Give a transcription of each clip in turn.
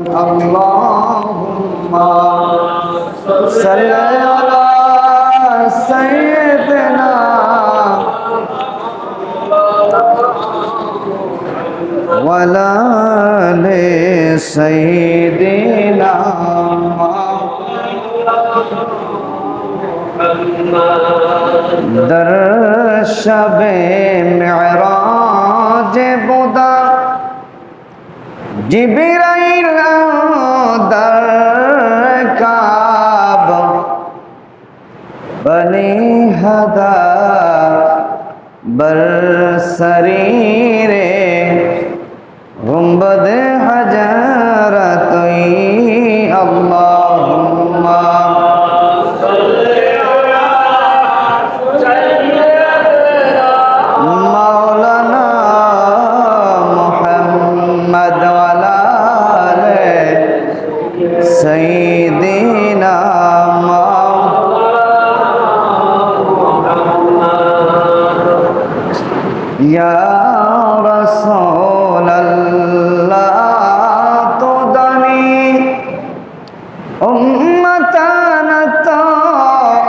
اللهم صل على سيدنا ولا آل سيدنا در شب معراج জিবিরাইল দরকাব কাব বনি হাদা বর শরীরে গুম্বদ হজরতই আল্লাহুম্মা سيدنا يا رسول الله تدني امتنا تو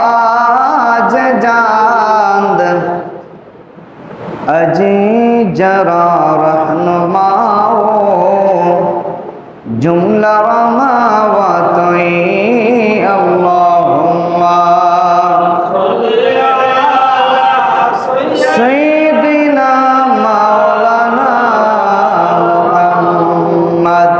آج جاند اجي جرا رحمة رما وطيع اللهم سيدنا مولانا محمد